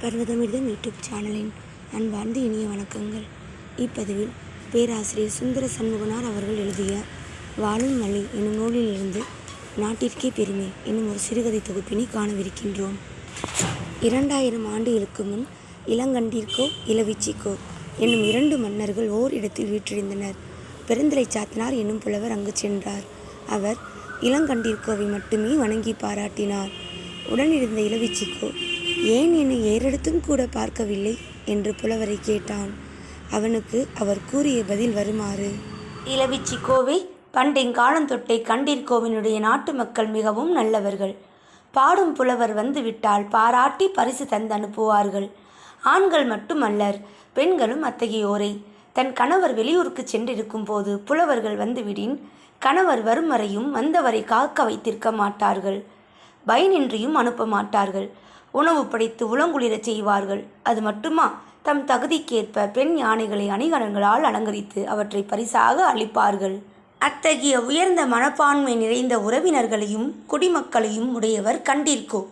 பர்வதமிர்தம் YouTube சேனலின் அன்பார்ந்த இனிய வணக்கங்கள். இப்பதிவில் பேராசிரியர் சுந்தர சண்முகனார் அவர்கள் எழுதிய வாழும் வழி என்னும் நூலிலிருந்து நாட்டிற்கே பெருமை என்னும் ஒரு சிறுகதை தொகுப்பினை காணவிருக்கின்றோம். இரண்டாயிரம் ஆண்டுகளுக்கு முன் இளங்கண்டிற்கோ இளவிச்சிக்கோ என்னும் இரண்டு மன்னர்கள் ஓர் இடத்தில் வீற்றிருந்தனர். பெருந்தலை சாத்தனார் என்னும் புலவர் அங்கு சென்றார். அவர் இளங்கண்டிற்கோவை மட்டுமே வணங்கி பாராட்டினார். உடனிருந்த இளவிச்சிக்கோ ஏன் என்னை ஏறெடுத்தும் கூட பார்க்கவில்லை? என்று புலவரை கேட்டான். அவனுக்கு அவர் கூறிய பதில் வருமாறு இளவிச்சி இளவிச்சிக்கோவே பண்டைக்காலந்தொட்டை கண்டிற்கோவினுடைய நாட்டு மக்கள் மிகவும் நல்லவர்கள். பாடும் புலவர் வந்துவிட்டால் பாராட்டி பரிசு தந்து அனுப்புவார்கள். ஆண்கள் மட்டுமல்லர் பெண்களும் அத்தகையோரை. தன் கணவர் வெளியூருக்கு சென்றிருக்கும் போது புலவர்கள் வந்துவிடின் கணவர் வரும் வரையும் வந்தவரை காக்க வைத்திருக்க மாட்டார்கள். பயனின்றியும் அனுப்ப மாட்டார்கள். உணவு படைத்து உளங்குளிரச் செய்வார்கள். அது மட்டுமா? தம் தகுதிக்கேற்ப பெண் யானைகளை அணிகலன்களால் அலங்கரித்து அவற்றை பரிசாக அளிப்பார்கள். அத்தகைய உயர்ந்த மனப்பான்மை நிறைந்த உறவினர்களையும் குடிமக்களையும் உடையவர் கண்டிருக்கோ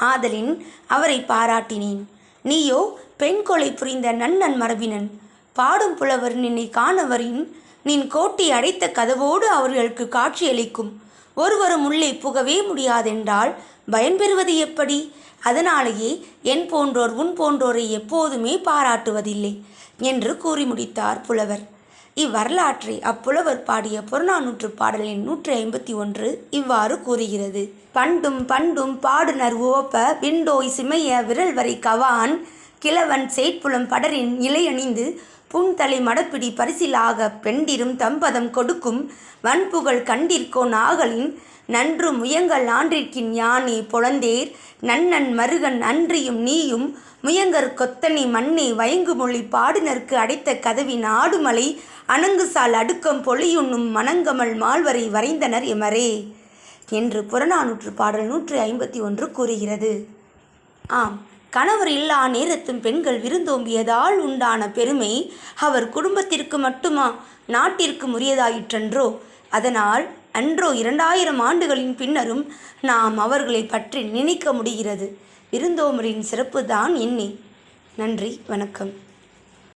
ஆதலின் அவரை பாராட்டினேன். நீயோ பெண் கொலை புரிந்த நன்னன் மரபினன். பாடும் புலவர் நின்னை காணவரின் நின் கோட்டி அடைத்த கதவோடு அவர்களுக்கு காட்சியளிக்கும். ஒருவரும் உள்ளே புகவே முடியாதென்றால் பயன்பெறுவது எப்படி? அதனாலேயே என் போன்றோர் உன் போன்றோரை எப்போதுமே பாராட்டுவதில்லை என்று கூறி முடித்தார் புலவர். இவ்வரலாற்றை அப்புலவர் பாடிய புறநானூற்று பாடலின் நூற்றி ஐம்பத்தி ஒன்று இவ்வாறு கூறுகிறது. பண்டும் பண்டும் பாடுனர் ஓப்ப விண்டோய் சிமைய விரல் வரை கவான் கிழவன் சேட்புலம் படரின் இலையணிந்து புன்தலை மடப்பிடி பரிசிலாக பெண்டிரும் தம்பதம் கொடுக்கும் வன்புகழ் கண்டிற்கோ நாகலின் நன்று முயங்கல் ஆன்றிற்கின் யானே பொழந்தேர். நன்னன் மருகன் அன்றியும் நீயும் முயங்கர் கொத்தனி மண்ணே வயங்குமொழி பாடுனர்க்கு அடைத்த கதவின் ஆடுமலை அணங்குசால் அடுக்கம் பொலியுண்ணும் மணங்கமல் மால்வரை வரைந்தனர் எமரே என்று புறநானூற்று பாடல் நூற்றி ஐம்பத்தி ஒன்று கூறுகிறது. ஆம். கணவர் இல்லா நேரத்தும் பெண்கள் விருந்தோம்பியதால் உண்டான பெருமை அவர் குடும்பத்திற்கு மட்டுமா நாட்டிற்கு உரியதாயிற்றன்றோ? அதனால் அன்றோ இரண்டாயிரம் ஆண்டுகளின் பின்னரும் நாம் அவர்களை பற்றி நினைக்க முடிகிறது. விருந்தோம்பரின் சிறப்பு தான் எண்ணி நன்றி வணக்கம்.